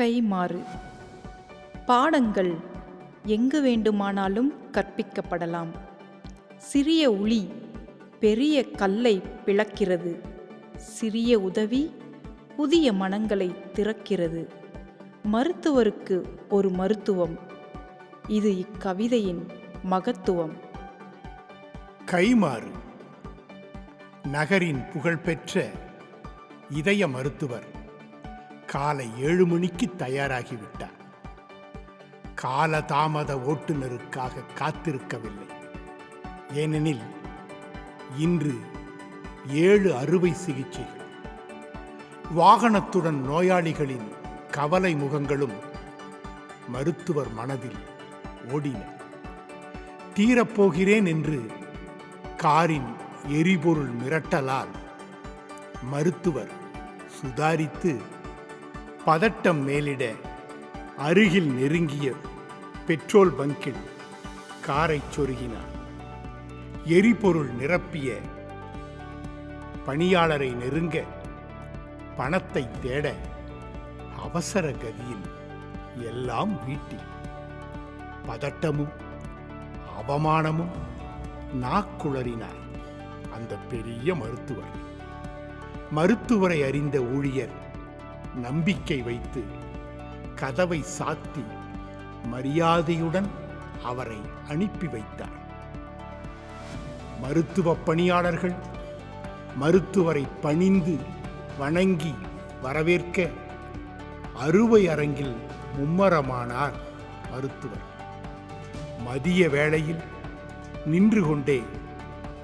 கைமாறு பாடங்கள் எங்கு வேண்டுமானாலும் கற்பிக்கப்படலாம். சிறிய உளி பெரிய கல்லை பிளக்கிறது. சிறிய உதவி புதிய மனங்களை திறக்கிறது. மருத்துவருக்கு ஒரு மருத்துவம். இது இக்கவிதையின் மகத்துவம். கைமாறு நகரின் புகழ்பெற்ற இதய மருத்துவர். காலை ஏழு மணிக்கு தயாராகிவிட்டார். காலதாமத ஓட்டுநருக்காக காத்திருக்கவில்லை. ஏனெனில் இன்று ஏழு அறுவை சிகிச்சைகள். வாகனத்துடன் நோயாளிகளின் கவலை முகங்களும் மருத்துவர் மனதில் ஓடின. தீரப்போகிறேன் என்று காரின் எரிபொருள் மிரட்டலால் மருத்துவர் சுதாரித்து பதட்டம் மேலிட அருகில் நெருங்கிய பெட்ரோல் பங்கில் காரை சொருகினார். எரிபொருள் நிரப்பிய பணியாளரை நெருங்க பணத்தை தேட அவசர கதியில் எல்லாம் வீட்டில் பதட்டமும் அவமானமும் நாக்குளறினார் அந்த பெரிய மருத்துவர். மருத்துவரை அறிந்த ஊழியர் நம்பிக்கை வைத்து கதவை சாத்தி மரியாதையுடன் அவரை அனுப்பி வைத்தார். மருத்துவ பணியாளர்கள் மருத்துவரை பணிந்து வணங்கி வரவேற்க அறுவை அரங்கில் மும்மரமானார் மருத்துவர். மதிய வேளையில் நின்று கொண்டே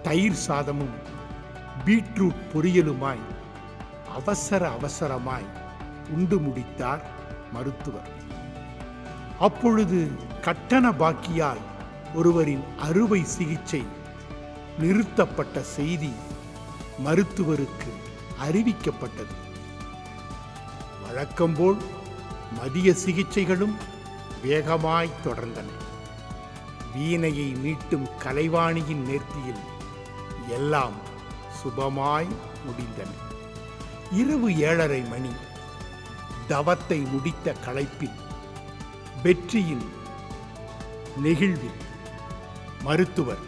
தயிர் சாதமும் பீட்ரூட் பொரியலுமாய் அவசர அவசரமாய் உண்டு முடித்தார் மருத்துவர். அப்பொழுது கட்டண பாக்கியால் ஒருவரின் அறுவை சிகிச்சை நிறுத்தப்பட்ட செய்தி மருத்துவருக்கு அறிவிக்கப்பட்டது. வழக்கம்போல் மதிய சிகிச்சைகளும் வேகமாய் தொடர்ந்தன. வீணையை மீட்டும் கலைவாணியின் நேர்த்தியில் எல்லாம் சுபமாய் முடிந்தன. இரவு ஏழரை மணி. தவத்தை முடித்த களைப்பில் வெற்றியின் நெகிழ்வில் மருத்துவர்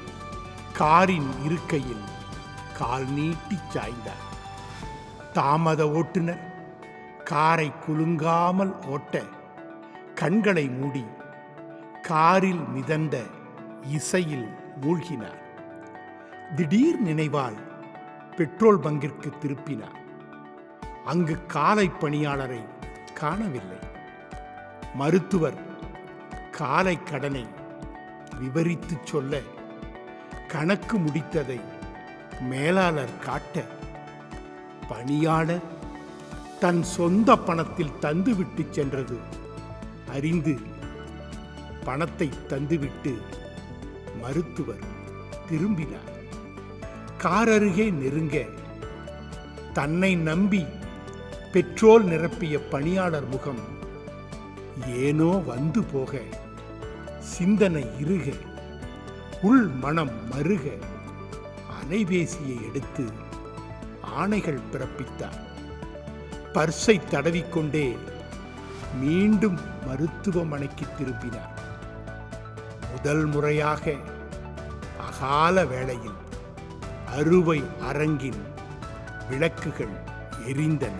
காரின் இருக்கையில் கால் நீட்டிச் சாய்ந்தார். தாமத ஓட்டுநர் காரை குலுங்காமல் ஓட்ட கண்களை மூடி காரில் மிதந்த இசையில் மூழ்கினார். திடீர் நினைவால் பெட்ரோல் பங்கிற்கு திருப்பினார். அங்கு காலை பணியாளரை காணவில்லை. மருத்துவர் காலை கடனை விவரித்துச் சொல்ல கணக்கு முடித்ததை மேலாளர் காட்ட பணியாளர் தன் சொந்த பணத்தில் தந்துவிட்டு சென்றது. அறிந்து பணத்தை தந்துவிட்டு மருத்துவர் திரும்பினார். கார் அருகே நெருங்க தன்னை நம்பி பெட்ரோல் நிரப்பிய பணியாளர் முகம். ஏனோ வந்து போக சிந்தனை இருக உள் மனம் மருக அலைபேசியை எடுத்து ஆணைகள் பிறப்பித்தார். பர்ஸை தடவிக்கொண்டே மீண்டும் மருத்துவமனைக்கு திரும்பினார். முதல் முறையாக அகால வேளையில் அறுவை அரங்கின் விளக்குகள் எரிந்தன.